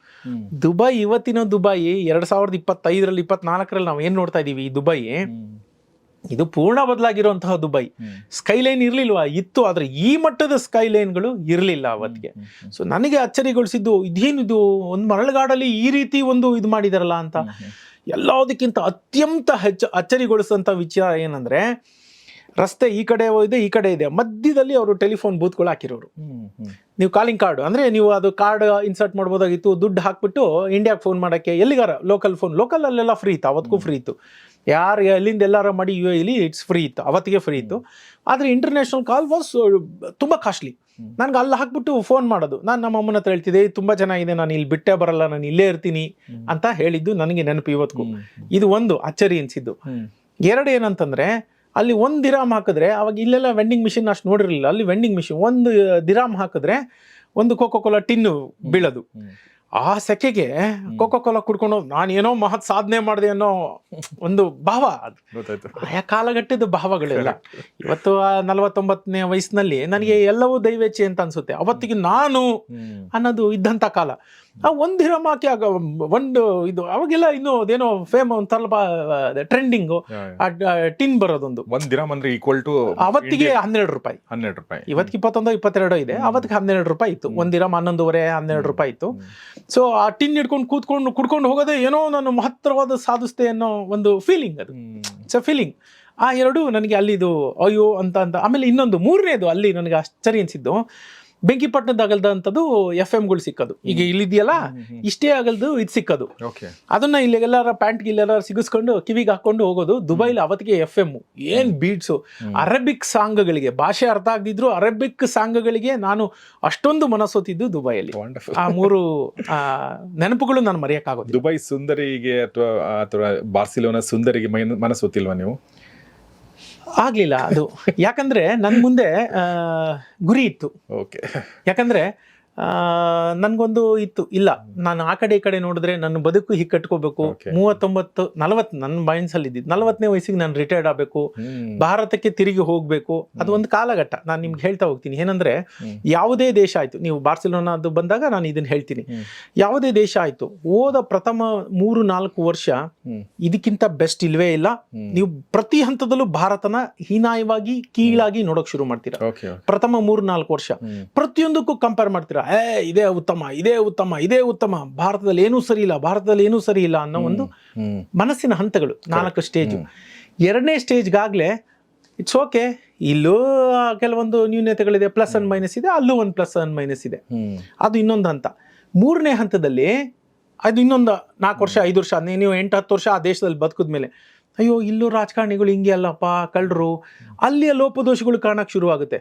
ದುಬೈ ಇವತ್ತಿನ ದುಬೈ ಎರಡ್ ಸಾವಿರದ ಇಪ್ಪತ್ತೈದರಲ್ಲಿ ಇಪ್ಪತ್ನಾಲ್ಕರಲ್ಲಿ ನಾವು ಏನು ನೋಡ್ತಾ ಇದೀವಿ ಈ ದುಬೈ ಇದು ಪೂರ್ಣ ಬದಲಾಗಿರುವಂತಹ ದುಬೈ. ಸ್ಕೈಲೈನ್ ಇರಲಿಲ್ವಾ? ಇತ್ತು ಆದರೆ ಈ ಮಟ್ಟದ ಸ್ಕೈಲೈನ್ಗಳು ಇರಲಿಲ್ಲ ಅವತ್ತಿಗೆ. ಸೊ ನನಗೆ ಅಚ್ಚರಿಗೊಳಿಸಿದ್ದು ಇದೇನಿದು ಒಂದು ಮರಳುಗಾಡಲ್ಲಿ ಈ ರೀತಿ ಒಂದು ಇದು ಮಾಡಿದಾರಲ್ಲ ಅಂತ. ಎಲ್ಲದಕ್ಕಿಂತ ಅತ್ಯಂತ ಹೆಚ್ಚು ಅಚ್ಚರಿಗೊಳಿಸಿದಂಥ ವಿಚಾರ ಏನಂದ್ರೆ ರಸ್ತೆ ಈ ಕಡೆ ಇದೆ ಈ ಕಡೆ ಇದೆ. ಮಧ್ಯದಲ್ಲಿ ಅವರು ಟೆಲಿಫೋನ್ ಬೂತ್ಗಳು ಹಾಕಿರೋರು. ನೀವು ಕಾಲಿಂಗ್ ಕಾರ್ಡ್ ಅಂದ್ರೆ ನೀವು ಅದು ಕಾರ್ಡ್ ಇನ್ಸರ್ಟ್ ಮಾಡ್ಬೋದಾಗಿತ್ತು ದುಡ್ಡು ಹಾಕ್ಬಿಟ್ಟು ಇಂಡಿಯಾಗೆ ಫೋನ್ ಮಾಡೋಕ್ಕೆ ಎಲ್ಲಿಗಾರ? ಲೋಕಲ್ ಫೋನ್ ಲೋಕಲ್ ಅಲ್ಲೆಲ್ಲ ಫ್ರೀ ಇತ್ತು ಅವತ್ತಿಗೂ ಫ್ರೀ ಇತ್ತು. ಯಾರು ಎಲ್ಲಿಂದ ಎಲ್ಲಾರ ಮಾಡಿ ಯು ಎಲಿ ಇಟ್ಸ್ ಫ್ರೀ ಇತ್ತು ಅವತ್ತಿಗೆ ಫ್ರೀ ಇತ್ತು. ಆದರೆ ಇಂಟರ್ನ್ಯಾಷನಲ್ ಕಾಲ್ ವಾಸ್ ತುಂಬ ಕಾಸ್ಟ್ಲಿ. ನನಗೆ ಅಲ್ಲಿ ಹಾಕ್ಬಿಟ್ಟು ಫೋನ್ ಮಾಡೋದು. ನಾನು ನಮ್ಮ ಅಮ್ಮನ ಹತ್ರ ಹೇಳ್ತಿದ್ದೆ "ಇದು ತುಂಬ ಚೆನ್ನಾಗಿದೆ ನಾನು ಇಲ್ಲಿ ಬಿಟ್ಟೇ ಬರಲ್ಲ ನಾನು ಇಲ್ಲೇ ಇರ್ತೀನಿ ಅಂತ ಹೇಳಿದ್ದು ನನಗೆ ನೆನಪು ಇವತ್ತಿಗೂ ಇದು ಒಂದು ಅಚ್ಚರಿ ಅನಿಸಿದ್ದು. ಎರಡು ಏನಂತಂದರೆ ಅಲ್ಲಿ ಒಂದು ದಿರಾಮ್ ಹಾಕಿದ್ರೆ ಅವಾಗ ಇಲ್ಲೆಲ್ಲ ವೆಂಡಿಂಗ್ ಮಿಷಿನ್ ಅಷ್ಟು ನೋಡಿರಲಿಲ್ಲ. ಅಲ್ಲಿ ವೆಂಡಿಂಗ್ ಮಿಷಿನ್ ಒಂದು ದಿರಾಮ್ ಹಾಕಿದ್ರೆ ಒಂದು ಕೋಕೋ ಕೋಲಾ ಟಿನ್ನು ಬೀಳೋದು. ಆ ಸೆಕೆಗೆ ಕೋಕೋ ಕೋಲಾ ಕುಡ್ಕೊಂಡು ನಾನು ಏನೋ ಮಹತ್ ಸಾಧನೆ ಮಾಡಿದೆ ಅನ್ನೋ ಒಂದು ಭಾವ ಅದು. ಆಯಾ ಕಾಲಘಟ್ಟದ ಭಾವಗಳೆಲ್ಲ. ಇವತ್ತು ಆ ನಲವತ್ತೊಂಬತ್ತನೇ ವಯಸ್ಸಿನಲ್ಲಿ ನನಗೆ ಎಲ್ಲವೂ ದೈವೇಚ್ಛೆ ಅಂತ ಅನ್ಸುತ್ತೆ. ಅವತ್ತಿಗೆ ನಾನು ಅನ್ನೋದು ಇದ್ದಂಥ ಕಾಲ. ಆ ಒಂದು ಹಿರಮ್ ಹಾಕಿ ಆಗ ಒಂದು ಇದು ಅವಾಗೆಲ್ಲ ಇನ್ನು ಅದೇನೋ ಫೇಮ್ ಒಂದು ಸ್ವಲ್ಪ ಟ್ರೆಂಡಿಂಗು. ಟಿನ್ ಬರೋದೊಂದು. ಒಂದ್ ದಿರಮ್ ಅಂದ್ರೆ ಈಕ್ವಲ್ ಟು ಅವತ್ತಿಗೆ ಹನ್ನೆರಡು ರೂಪಾಯಿ. ಹನ್ನೆರಡು ರೂಪಾಯಿ. ಇವತ್ತಿಗೆ ಇಪ್ಪತ್ತೊಂದು ಇಪ್ಪತ್ತೆರಡು ಇದೆ. ಅವತ್ತಿಗೆ ಹನ್ನೆರಡು ರೂಪಾಯಿ ಇತ್ತು. ಒಂದಿರಮ್ ಹನ್ನೊಂದುವರೆ ಹನ್ನೆರಡು ರೂಪಾಯಿ ಇತ್ತು. ಸೊ ಆ ಟಿನ್ ಇಟ್ಕೊಂಡು ಕೂತ್ಕೊಂಡು ಕುಡ್ಕೊಂಡು ಹೋಗೋದೇ ಏನೋ ನಾನು ಮಹತ್ತರವಾದ ಸಾಧಿಸ್ತೆ ಅನ್ನೋ ಒಂದು ಫೀಲಿಂಗ್ ಅದು. ಇಟ್ಸ್ ಅ ಫೀಲಿಂಗ್ ಆ ಎರಡು ನನಗೆ ಅಲ್ಲಿದು ಅಯ್ಯೋ ಅಂತ ಅಂತ. ಆಮೇಲೆ ಇನ್ನೊಂದು ಮೂರನೇದು ಅಲ್ಲಿ ನನಗೆ ಆಶ್ಚರ್ಯ ಅನಿಸಿದ್ದು. ಬೆಂಕಿಪಟ್ಟಣದ ಅಗಲ್ದಂಥದ್ದು ಎಫ್ ಎಮ್ಗಳು ಸಿಕ್ಕದು. ಈಗ ಇಲ್ಲಿದೆಯಲ್ಲ ಇಷ್ಟೇ ಆಗಲ್ದು ಇದು ಸಿಕ್ಕದು. ಅದನ್ನ ಎಲ್ಲರ ಪ್ಯಾಂಟ್ ಇಲ್ಲೆಲ್ಲ ಸಿಗಿಸ್ಕೊಂಡು ಕಿವಿಗೆ ಹಾಕೊಂಡು ಹೋಗೋದು ದುಬೈಲಿ ಅವತ್ತಿಗೆ ಎಫ್ ಎಂ ಏನ್ ಬೀಟ್ಸು ಅರಬಿಕ್ ಸಾಂಗ್ಗಳಿಗೆ ಭಾಷೆ ಅರ್ಥ ಆಗದಿದ್ರು ಅರಬಿಕ್ ಸಾಂಗ್ಗಳಿಗೆ ನಾನು ಅಷ್ಟೊಂದು ಮನಸ್ಸೋತಿದ್ದು ದುಬೈಯಲ್ಲಿ. ಆ ಮೂರು ನೆನಪುಗಳು ನಾನು ಮರೆಯಕ್ಕಾಗೋದು ದುಬೈ ಸುಂದರಿಗೆ ಅಥವಾ ಅಥವಾ ಬಾರ್ಸಿಲೋನಾ ಸುಂದರಿಗೆ ಮನಸ್ಸೋತಿಲ್ವಾ ಮನಸ್ಸು ನೀವು? ಆಗ್ಲಿಲ್ಲ ಅದು. ಯಾಕಂದ್ರೆ ನನ್ ಮುಂದೆ ಗುರಿ ಇತ್ತು. ಓಕೆ ಯಾಕಂದ್ರೆ ನನ್ಗೊಂದು ಇತ್ತು. ಇಲ್ಲ ನಾನು ಆ ಕಡೆ ಈ ಕಡೆ ನೋಡಿದ್ರೆ ನನ್ನ ಬದುಕು ಹೀಗೆ ಕಟ್ಕೋಬೇಕು. ಮೂವತ್ತೊಂಬತ್ತು ನಲವತ್ತು ನನ್ನ ಮೈಂಡ್ಸಲ್ಲಿ ಇದ್ದಿದ್ದು ನಲವತ್ತನೇ ವಯಸ್ಸಿಗೆ ನಾನು ರಿಟೈರ್ಡ್ ಆಗಬೇಕು. ಭಾರತಕ್ಕೆ ತಿರುಗಿ ಹೋಗಬೇಕು. ಅದು ಒಂದು ಕಾಲಘಟ್ಟ. ನಾನು ನಿಮ್ಗೆ ಹೇಳ್ತಾ ಹೋಗ್ತೀನಿ. ಏನಂದ್ರೆ. ಯಾವುದೇ ದೇಶ ಆಯ್ತು. ನೀವು ಬಾರ್ಸಿಲೋನಾದು ಬಂದಾಗ ನಾನು ಇದನ್ನ ಹೇಳ್ತೀನಿ. ಯಾವುದೇ ದೇಶ ಆಯ್ತು. ಹೋದ ಪ್ರಥಮ ಮೂರು ನಾಲ್ಕು ವರ್ಷ ಇದಕ್ಕಿಂತ ಬೆಸ್ಟ್ ಇಲ್ವೇ ಇಲ್ಲ. ನೀವು ಪ್ರತಿ ಹಂತದಲ್ಲೂ ಭಾರತನ ಹೀನಾಯವಾಗಿ ಕೀಳಾಗಿ ನೋಡೋಕೆ ಶುರು ಮಾಡ್ತೀರಾ. ಪ್ರಥಮ ಮೂರು ನಾಲ್ಕು ವರ್ಷ. ಪ್ರತಿಯೊಂದಕ್ಕೂ ಕಂಪೇರ್ ಮಾಡ್ತೀರಾ? ಏ ಇದೇ ಉತ್ತಮ ಇದೇ ಉತ್ತಮ ಇದೇ ಉತ್ತಮ. ಭಾರತದಲ್ಲಿ ಏನೂ ಸರಿ ಇಲ್ಲ ಭಾರತದಲ್ಲಿ ಏನೂ ಸರಿ ಇಲ್ಲ ಅನ್ನೋ ಒಂದು. ಮನಸ್ಸಿನ ಹಂತಗಳು ನಾಲ್ಕು ಸ್ಟೇಜು ಎರಡನೇ ಸ್ಟೇಜ್ಗಾಗಲೇ ಇಟ್ಸ್ ಓಕೆ ಇಲ್ಲೂ ಕೆಲವೊಂದು ನ್ಯೂನ್ಯತೆಗಳಿದೆ ಪ್ಲಸ್ ಅನ್ ಮೈನಸ್ ಇದೆ ಅಲ್ಲೂ ಒಂದು ಪ್ಲಸ್ ಅನ್ ಮೈನಸ್ ಇದೆ. ಅದು ಇನ್ನೊಂದು ಹಂತ. ಮೂರನೇ ಹಂತದಲ್ಲಿ ಅದು ಇನ್ನೊಂದು ನಾಲ್ಕು ವರ್ಷ ಐದು ವರ್ಷ ನೀವು ಎಂಟು ಹತ್ತು ವರ್ಷ ಆ ದೇಶದಲ್ಲಿ ಬದುಕಿದ್ಮೇಲೆ ಅಯ್ಯೋ ಇಲ್ಲೂ ರಾಜಕಾರಣಿಗಳು ಹಿಂಗೆ ಅಲ್ಲಪ್ಪ ಕಳ್ಳರು. ಅಲ್ಲಿಯ ಲೋಪದೋಷಗಳು ಕಾಣಕ್ಕೆ ಶುರುವಾಗುತ್ತೆ.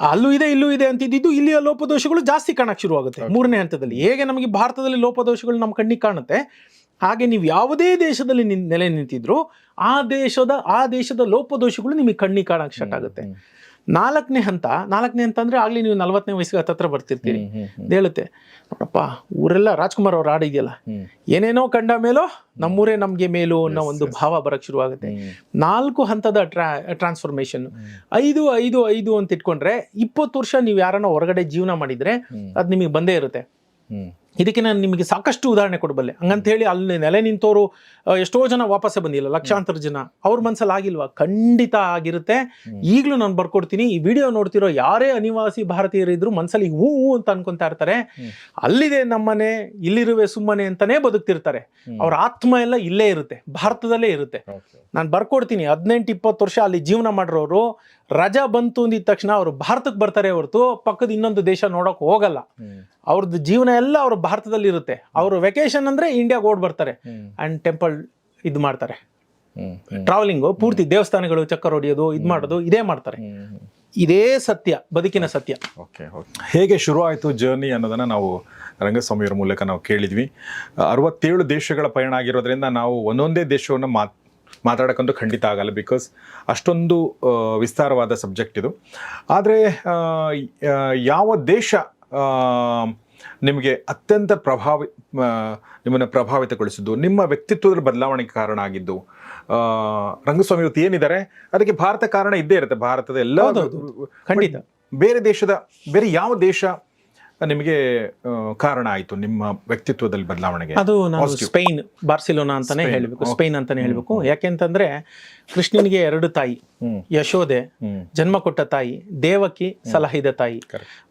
ಅಲ್ಲೂ ಇದೆ ಇಲ್ಲೂ ಇದೆ ಅಂತಿದ್ದು ಇಲ್ಲಿಯ ಲೋಪದೋಷಗಳು ಜಾಸ್ತಿ ಕಾಣಕ್ಕೆ ಶುರುವಾಗುತ್ತೆ. ಮೂರನೇ ಹಂತದಲ್ಲಿ. ಹೇಗೆ ನಮಗೆ ಭಾರತದಲ್ಲಿ ಲೋಪದೋಷಗಳು ನಮ್ಮ ಕಣ್ಣಿಗೆ ಕಾಣುತ್ತೆ? ಹಾಗೆ ನೀವು ಯಾವುದೇ ದೇಶದಲ್ಲಿ ನಿನ್ ನೆಲೆ ನಿಂತಿದ್ರು ಆ ದೇಶದ ಆ ದೇಶದ ಲೋಪದೋಷಗಳು ನಿಮಗೆ ಕಣ್ಣಿಗೆ ಕಾಣಕ್ಕೆ ಸ್ಟಾರ್ಟ್ ಆಗುತ್ತೆ. ನಾಲ್ಕನೇ ಹಂತ ನಾಲ್ಕನೇ ಹಂತ ಅಂದ್ರೆ ಆಗ್ಲಿ ನೀವು ನಲ್ವತ್ತನೇ ವಯಸ್ಸಿಗೆ ಹತ್ತತ್ರ ಬರ್ತಿರ್ತೀರಿ. ಹೇಳುತ್ತೆ. ನೋಡಪ್ಪ ಊರೆಲ್ಲ ರಾಜ್ಕುಮಾರ್ ಅವ್ರ ಆಡಿದ್ಯಲ್ಲ ಏನೇನೋ ಕಂಡ ಮೇಲೋ ನಮ್ಮೂರೇ ನಮ್ಗೆ ಮೇಲೋ ಅನ್ನೋ ಒಂದು ಭಾವ ಬರಕ್ ಶುರುವಾಗುತ್ತೆ. ನಾಲ್ಕು ಹಂತದ ಟ್ರಾ ಟ್ರಾನ್ಸ್ಫಾರ್ಮೇಶನ್ ಐದು ಐದು ಐದು ಅಂತ ಇಟ್ಕೊಂಡ್ರೆ ಇಪ್ಪತ್ತು ವರ್ಷ ನೀವು ಯಾರನ್ನ ಹೊರಗಡೆ ಜೀವನ ಮಾಡಿದ್ರೆ ಅದು ನಿಮಗೆ ಬಂದೇ ಇರುತ್ತೆ. ಇದಕ್ಕೆ ನಾನು ನಿಮಗೆ ಸಾಕಷ್ಟು ಉದಾಹರಣೆ ಕೊಡಬಲ್ಲೆ ಹಂಗಂತ ಹೇಳಿ ಅಲ್ಲಿ ನೆಲೆ ನಿಂತವರು ಎಷ್ಟೋ ಜನ ವಾಪಸ್ಸೇ ಬಂದಿಲ್ಲ. ಲಕ್ಷಾಂತರ ಜನ. ಅವ್ರ ಮನಸ್ಸಲ್ಲಿ ಆಗಿಲ್ವಾ? ಖಂಡಿತ ಆಗಿರುತ್ತೆ. ಈಗಲೂ ನಾನು ಬರ್ಕೊಡ್ತೀನಿ. ಈ ವಿಡಿಯೋ ನೋಡ್ತಿರೋ ಯಾರೇ ಅನಿವಾಸಿ ಭಾರತೀಯರಿದ್ರು ಮನಸ್ಸಲ್ಲಿ ಹೂ ಹೂ ಅಂತ ಅನ್ಕೊಂತಾ ಇರ್ತಾರೆ. ಅಲ್ಲಿದೆ ನಮ್ಮನೆ ಇಲ್ಲಿರುವೆ ಸುಮ್ಮನೆ ಅಂತಾನೆ ಬದುಕ್ತಿರ್ತಾರೆ. ಅವ್ರ ಆತ್ಮ ಎಲ್ಲ ಇಲ್ಲೇ ಇರುತ್ತೆ. ಭಾರತದಲ್ಲೇ ಇರುತ್ತೆ. ನಾನು ಬರ್ಕೊಡ್ತೀನಿ. ಹದಿನೆಂಟು ಇಪ್ಪತ್ತು ವರ್ಷ ಅಲ್ಲಿ ಜೀವನ ಮಾಡಿರೋರು. ರಜಾ ಬಂತು ಅಂದಿದ ತಕ್ಷಣ ಅವರು ಭಾರತಕ್ಕೆ ಬರ್ತಾರೆ ಹೊರತು ಪಕ್ಕದ ಇನ್ನೊಂದು ದೇಶ ನೋಡೋಕೆ ಹೋಗಲ್ಲ. ಅವ್ರದ್ದು ಜೀವನ ಎಲ್ಲ ಅವ್ರ ಭಾರತದಲ್ಲಿ ಇರುತ್ತೆ. ಅವರು ವೆಕೇಶನ್ ಅಂದ್ರೆ ಇಂಡಿಯಾಗೆ ಓಡ್ ಬರ್ತಾರೆ ಅಂಡ್ ಟೆಂಪಲ್ ಇದು ಮಾಡ್ತಾರೆ. ಟ್ರಾವೆಲಿಂಗು ಪೂರ್ತಿ ದೇವಸ್ಥಾನಗಳು ಚಕ್ಕರ್ ಹೊಡಿಯೋದು ಇದು ಮಾಡೋದು ಇದೇ ಮಾಡ್ತಾರೆ. ಇದೇ ಸತ್ಯ ಬದುಕಿನ ಸತ್ಯ. Okay okay. ಹೇಗೆ ಶುರು ಆಯಿತು ಜರ್ನಿ ಅನ್ನೋದನ್ನು ನಾವು ರಂಗಸ್ವಾಮಿಯವರ ಮೂಲಕ ನಾವು ಕೇಳಿದ್ವಿ. ಅರವತ್ತೇಳು ದೇಶಗಳ ಪಯಣ ಆಗಿರೋದ್ರಿಂದ ನಾವು ಒಂದೊಂದೇ ದೇಶವನ್ನು ಮಾತ್ ಮಾತಾಡೋಕ್ಕಂತೂ ಖಂಡಿತ ಆಗಲ್ಲ ಬಿಕಾಸ್ ಅಷ್ಟೊಂದು ವಿಸ್ತಾರವಾದ ಸಬ್ಜೆಕ್ಟ್ ಇದು. ಆದರೆ ಯಾವ ದೇಶ ನಿಮಗೆ ಅತ್ಯಂತ ಪ್ರಭಾವಿ ನಿಮ್ಮನ್ನು ಪ್ರಭಾವಿತಗೊಳಿಸಿದ್ದು ನಿಮ್ಮ ವ್ಯಕ್ತಿತ್ವದ ಬದಲಾವಣೆಗೆ ಕಾರಣ ಆಗಿದ್ದು ರಂಗಸ್ವಾಮಿ ಇವತ್ತು ಏನಿದ್ದಾರೆ ಅದಕ್ಕೆ ಭಾರತ ಕಾರಣ ಇದ್ದೇ ಇರುತ್ತೆ. ಭಾರತದ ಎಲ್ಲ ಖಂಡಿತ. ಬೇರೆ ದೇಶದ ಬೇರೆ ಯಾವ ದೇಶ ನಿಮಗೆ ಕಾರಣ ಆಯಿತು ನಿಮ್ಮ ವ್ಯಕ್ತಿತ್ವದಲ್ಲಿ ಬದಲಾವಣೆಗೆ? ಅದು ನಾವು ಸ್ಪೇನ್ ಬಾರ್ಸಿಲೋನಾ ಅಂತಾನೆ ಹೇಳ್ಬೇಕು. ಸ್ಪೈನ್ ಅಂತಾನೆ ಹೇಳಬೇಕು. ಯಾಕೆಂತಂದ್ರೆ ಕೃಷ್ಣನಿಗೆ ಎರಡು ತಾಯಿ ಯಶೋದೆ ಜನ್ಮ ಕೊಟ್ಟ ತಾಯಿ ದೇವಕಿ ಸಲಹಿದ ತಾಯಿ.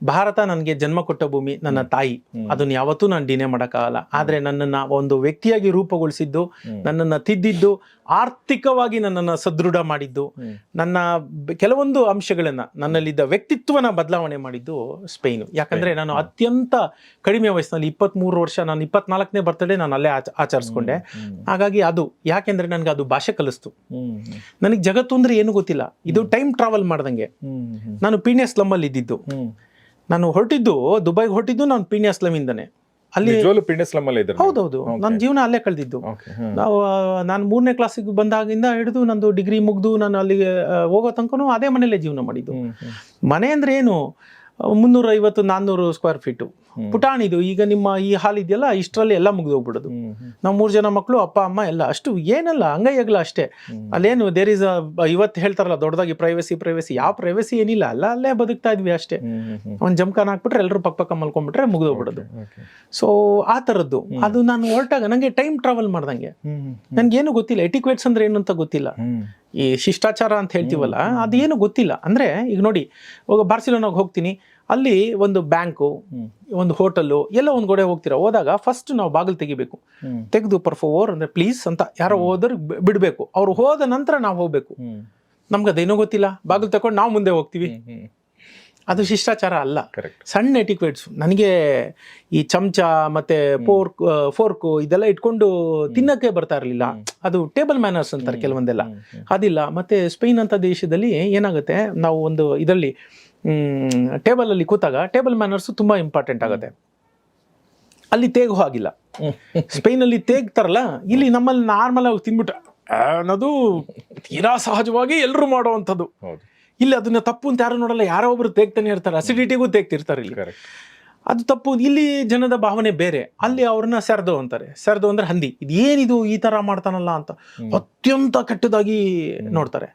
ಭಾರತ ನನಗೆ ಜನ್ಮ ಕೊಟ್ಟ ಭೂಮಿ ನನ್ನ ತಾಯಿ. ಅದನ್ನ ಯಾವತ್ತೂ ನಾನು ಡಿನೇ ಮಾಡೋಕ್ಕಾಗಲ್ಲ. ಆದರೆ ನನ್ನನ್ನ ಒಂದು ವ್ಯಕ್ತಿಯಾಗಿ ರೂಪುಗೊಳಿಸಿದ್ದು ನನ್ನನ್ನ ತಿದ್ದಿದ್ದು ಆರ್ಥಿಕವಾಗಿ ನನ್ನನ್ನ ಸದೃಢ ಮಾಡಿದ್ದು ನನ್ನ ಕೆಲವೊಂದು ಅಂಶಗಳನ್ನ ನನ್ನಲ್ಲಿದ್ದ ವ್ಯಕ್ತಿತ್ವನ ಬದಲಾವಣೆ ಮಾಡಿದ್ದು ಸ್ಪೇನು. ಯಾಕಂದ್ರೆ ನಾನು ಅತ್ಯಂತ ಕಡಿಮೆ ವಯಸ್ಸಿನಲ್ಲಿ ಇಪ್ಪತ್ಮೂರು ವರ್ಷ ನಾನು ಇಪ್ಪತ್ನಾಲ್ಕನೇ ಬರ್ತಡೇ ನಾನು ಅಲ್ಲೇ ಆಚ ಆಚರಿಸ್ಕೊಂಡೆ. ಹಾಗಾಗಿ ಅದು ಯಾಕೆಂದ್ರೆ ನನಗೆ ಅದು ಭಾಷೆ ಕಲಿಸ್ತು. ನನಗೆ ಜಗತ್ತು ಅಂದ್ರೆ ಏನು ಗೊತ್ತಿಲ್ಲ. ಇದು ಟೈಮ್ ಟ್ರಾವೆಲ್ ಮಾಡ್ದಂಗೆ. ನಾನು ಪೀಣ್ಯ ಸ್ಲಮ್ ಅಲ್ಲಿ ಇದ್ದಿದ್ದು. ನಾನು ಹೊರಟಿದ್ದು ದುಬೈಗೆ ಹೊರಟಿದ್ದು ನಾನು ಪೀಣ್ಯ ಸ್ಲಮ್ ಇಂದನೆ. ಅಲ್ಲಿ ಇದ್ದಾರೆ ಹೌದೌದು. ನನ್ನ ಜೀವನ ಅಲ್ಲೇ ಕಳೆದಿದ್ದು. ನಾವು ನಾನು ಮೂರನೇ ಕ್ಲಾಸಿಗೆ ಬಂದಾಗಿಂದ ಹಿಡಿದು ನಂದು ಡಿಗ್ರಿ ಮುಗಿದು ನಾನು ಅಲ್ಲಿಗೆ ಹೋಗೋ ತನಕನೂ ಅದೇ ಮನೆಯಲ್ಲೇ ಜೀವನ ಮಾಡಿದ್ದು. ಮನೆ ಅಂದ್ರೆ ಏನು? ಮುನ್ನೂರ ಐವತ್ತು ನಾನ್ನೂರು ಸ್ಕ್ವೇರ್ ಫೀಟು ಪುಟಾಣಿದು ಈಗ ನಿಮ್ಮ ಈ ಹಾಲ್ ಇದೆಯಲ್ಲ ಇಷ್ಟರಲ್ಲಿ ಎಲ್ಲ ಮುಗಿದು ಹೋಗ್ಬಿಡೋದು ನಾವು ಮೂರು ಜನ ಮಕ್ಕಳು ಅಪ್ಪ ಅಮ್ಮ ಎಲ್ಲ ಅಷ್ಟು ಏನಲ್ಲ ಹಂಗೈಯಾಗಲ್ಲ ಅಷ್ಟೇ. ಅಲ್ಲೇನು ದೇರ್ ಇಸ್ ಇವತ್ತು ಹೇಳ್ತಾರಲ್ಲ ದೊಡ್ಡದಾಗಿ ಪ್ರೈವಸಿ ಪ್ರೈವಸಿ ಯಾವ ಪ್ರೈವಸಿ ಏನಿಲ್ಲ ಅಲ್ಲ ಅಲ್ಲೇ ಬದುಕ್ತಾ ಇದ್ವಿ ಅಷ್ಟೇ. ಒಂದು ಜಮ್ಕಾನ್ ಹಾಕ್ಬಿಟ್ರೆ ಎಲ್ಲರೂ ಪಕ್ಕ ಪಕ್ಕ ಮಲ್ಕೊಂಡ್ಬಿಟ್ರೆ ಮುಗಿದೋಗ್ಬಿಡೋದು. ಸೊ ಆ ಥರದ್ದು ಅದು ನಾನು ಹೊರಟಾಗ ನನಗೆ ಟೈಮ್ ಟ್ರಾವೆಲ್ ಮಾಡ್ದಂಗೆ. ನನಗೇನು ಗೊತ್ತಿಲ್ಲ ಎಟಿಕ್ವೇಟ್ಸ್ ಅಂದ್ರೆ ಏನು ಅಂತ ಗೊತ್ತಿಲ್ಲ. ಈ ಶಿಷ್ಟಾಚಾರ ಅಂತ ಹೇಳ್ತೀವಲ್ಲ ಅದೇನು ಗೊತ್ತಿಲ್ಲ. ಅಂದ್ರೆ ಈಗ ನೋಡಿ ಇವಾಗ ಬಾರ್ಸಿಲೋನಾಗ ಹೋಗ್ತೀನಿ ಅಲ್ಲಿ ಒಂದು ಬ್ಯಾಂಕು ಒಂದು ಹೋಟೆಲ್ಲು ಎಲ್ಲ ಒಂದು ಗೋಡೆ ಹೋಗ್ತೀರಾ. ಹೋದಾಗ ಫಸ್ಟ್ ನಾವು ಬಾಗಿಲು ತೆಗಿಬೇಕು. ತೆಗೆದು ಪರ್ ಫೋರ್ ಅಂದ್ರೆ ಪ್ಲೀಸ್ ಅಂತ ಯಾರೋ ಹೋದ್ರೆ ಬಿಡಬೇಕು ಬಿಡ್ಬೇಕು. ಅವ್ರು ಹೋದ ನಂತರ ನಾವು ಹೋಗ್ಬೇಕು. ನಮ್ಗೆ ಅದೇನೋ ಗೊತ್ತಿಲ್ಲ. ಬಾಗಿಲು ತಗೊಂಡು ನಾವು ಮುಂದೆ ಹೋಗ್ತೀವಿ. ಅದು ಶಿಷ್ಟಾಚಾರ ಅಲ್ಲ. ಕರೆಕ್ಟ್ ಸಣ್ಣ ಎಟಿಕ್ವೇಟ್ಸ್ ನನಗೆ ಈ ಚಮಚ ಮತ್ತೆ ಫೋರ್ಕ್ ಫೋರ್ಕು ಇದೆಲ್ಲ ಇಟ್ಕೊಂಡು ತಿನ್ನಕ್ಕೆ ಬರ್ತಾ ಇರಲಿಲ್ಲ. ಅದು ಟೇಬಲ್ ಮ್ಯಾನರ್ಸ್ ಅಂತಾರೆ ಕೆಲವೊಂದೆಲ್ಲ. ಅದಿಲ್ಲ. ಮತ್ತೆ ಸ್ಪೇನ್ ಅಂತ ದೇಶದಲ್ಲಿ ಏನಾಗುತ್ತೆ? ನಾವು ಒಂದು ಇದರಲ್ಲಿ ಟೇಬಲ್ ಅಲ್ಲಿ ಕೂತಾಗ ಟೇಬಲ್ ಮ್ಯಾನರ್ಸ್ ತುಂಬಾ ಇಂಪಾರ್ಟೆಂಟ್ ಆಗುತ್ತೆ. ಅಲ್ಲಿ ತೇಗು ಆಗಿಲ್ಲ ಸ್ಪೇನ್ ಅಲ್ಲಿ ತೇಗ್ತಾರಲ್ಲ ಇಲ್ಲಿ ನಮ್ಮಲ್ಲಿ ನಾರ್ಮಲ್ ಆಗಿ ತಿನ್ಬಿಟ್ಟು ಅನ್ನೋದು ತೀರಾ ಸಹಜವಾಗಿ ಎಲ್ಲರೂ ಮಾಡುವಂಥದ್ದು ಇಲ್ಲಿ ಅದನ್ನ ತಪ್ಪು ಅಂತ ಯಾರು ನೋಡಲ್ಲ ಯಾರೋ ಒಬ್ರು ತೇಗ್ತಾನೆ ಇರ್ತಾರೆ ಅಸಿಡಿಟಿಗೂ ತೇಗ್ತಿರ್ತಾರೆ ಇಲ್ಲಿ. ಅದು ತಪ್ಪು ಇಲ್ಲಿ ಜನದ ಭಾವನೆ ಬೇರೆ. ಅಲ್ಲಿ ಅವ್ರನ್ನ ಸೆರ್ದು ಅಂತಾರೆ. ಸೆರ್ದು ಅಂದ್ರೆ ಹಂದಿ. ಇದು ಏನಿದು ಈ ತರ ಮಾಡ್ತಾನಲ್ಲ ಅಂತ ಅತ್ಯಂತ ಕೆಟ್ಟದಾಗಿ ನೋಡ್ತಾರೆ.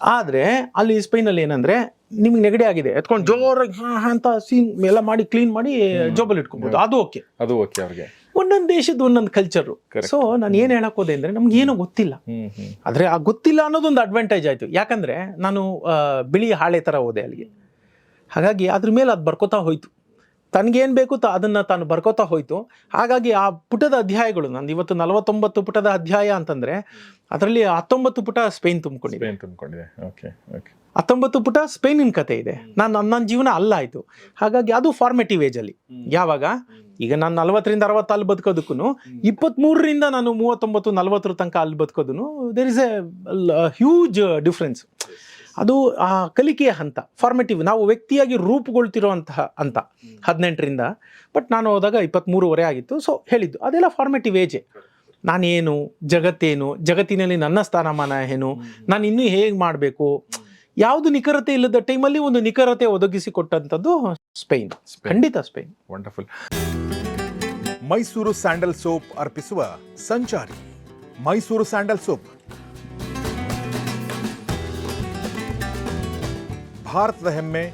ಆದ್ರೆ ಅಲ್ಲಿ ಸ್ಪೈನಲ್ಲಿ ಏನಂದ್ರೆ ನಿಮ್ಗೆ ನೆಗಡಿ ಆಗಿದೆ ಎತ್ಕೊಂಡು ಜೋರಾಗಿ ಅಂತ ಸೀನ್ ಎಲ್ಲ ಮಾಡಿ ಕ್ಲೀನ್ ಮಾಡಿ ಜೋಬಲ್ಲಿ ಇಟ್ಕೊಬೋದು. ಅದು ಓಕೆ ಅದು ಓಕೆ ಅವ್ರಿಗೆ. ಒಂದೊಂದು ದೇಶದ ಒಂದೊಂದು ಕಲ್ಚರು ಸೊ ನಾನು ಏನು ಹೇಳಕ್ ಹೋದೆ ಅಂದ್ರೆ ನಮ್ಗೆ ಏನೂ ಗೊತ್ತಿಲ್ಲ. ಆದ್ರೆ ಆ ಗೊತ್ತಿಲ್ಲ ಅನ್ನೋದೊಂದು ಅಡ್ವಾಂಟೇಜ್ ಆಯ್ತು. ಯಾಕಂದ್ರೆ ನಾನು ಬಿಳಿ ಹಾಳೆ ತರ ಹೋದೆ ಅಲ್ಲಿಗೆ. ಹಾಗಾಗಿ ಅದ್ರ ಮೇಲೆ ಅದು ಬರ್ಕೋತಾ ಹೋಯ್ತು. ತನಗೇನು ಬೇಕು ತ ಅದನ್ನು ತಾನು ಬರ್ಕೋತಾ ಹೋಯಿತು. ಹಾಗಾಗಿ ಆ ಪುಟದ ಅಧ್ಯಾಯಗಳು ನಂದು ಇವತ್ತು ನಲವತ್ತೊಂಬತ್ತು ಪುಟದ ಅಧ್ಯಾಯ ಅಂತಂದರೆ ಅದರಲ್ಲಿ ಹತ್ತೊಂಬತ್ತು ಪುಟ ಸ್ಪೇನ್ ತುಂಬಿಕೊಂಡಿದೆ. ತುಂಬಿಕೊಂಡಿದೆ. Okay okay. ಹತ್ತೊಂಬತ್ತು ಪುಟ ಸ್ಪೇನಿನ ಕತೆ ಇದೆ. ನಾನು ನನ್ನ ಜೀವನ ಅಲ್ಲ ಆಯಿತು. ಹಾಗಾಗಿ ಅದು ಫಾರ್ಮೇಟಿವ್ ಏಜಲ್ಲಿ ಯಾವಾಗ? ಈಗ ನಾನು ನಲವತ್ತರಿಂದ ಅರವತ್ತು ಅಲ್ಲಿ ಬದುಕೋದಕ್ಕೂ ಇಪ್ಪತ್ತ್ಮೂರರಿಂದ ನಾನು ಮೂವತ್ತೊಂಬತ್ತು ನಲ್ವತ್ತರ ತನಕ ಅಲ್ಲಿ ಬದುಕೋದನ್ನು there is a huge difference ಅದು ಆ ಕಲಿಕೆಯ ಹಂತ ಫಾರ್ಮೇಟಿವ್ ನಾವು ವ್ಯಕ್ತಿಯಾಗಿ ರೂಪುಗೊಳ್ತಿರುವಂತಹ ಹಂತ. ಹದಿನೆಂಟರಿಂದ ಬಟ್ ನಾನು ಹೋದಾಗ ಇಪ್ಪತ್ತ್ಮೂರುವರೆ ಆಗಿತ್ತು. ಸೊ ಹೇಳಿದ್ದು ಅದೆಲ್ಲ ಫಾರ್ಮೇಟಿವ್ ಏಜೆ ನಾನೇನು ಜಗತ್ತೇನು ಜಗತ್ತಿನಲ್ಲಿ ನನ್ನ ಸ್ಥಾನಮಾನ ಏನು ನಾನು ಇನ್ನೂ ಹೇಗೆ ಮಾಡಬೇಕು? ಯಾವುದು ನಿಖರತೆ ಇಲ್ಲದ ಟೈಮಲ್ಲಿ ಒಂದು ನಿಖರತೆ ಒದಗಿಸಿಕೊಟ್ಟಂಥದ್ದು ಸ್ಪೇನ್ ಖಂಡಿತ Spain wonderful Mysuru sandal soap ಅರ್ಪಿಸುವ ಸಂಚಾರಿ. Mysuru sandal soap. ಭಾರತದ ಹೆಮ್ಮೆ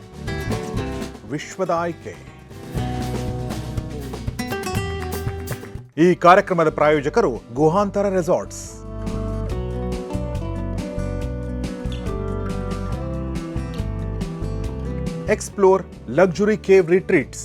ವಿಶ್ವದ ಆಯ್ಕೆ ಈ ಕಾರ್ಯಕ್ರಮದ ಪ್ರಾಯೋಜಕರು Guhantara resorts explore luxury cave retreats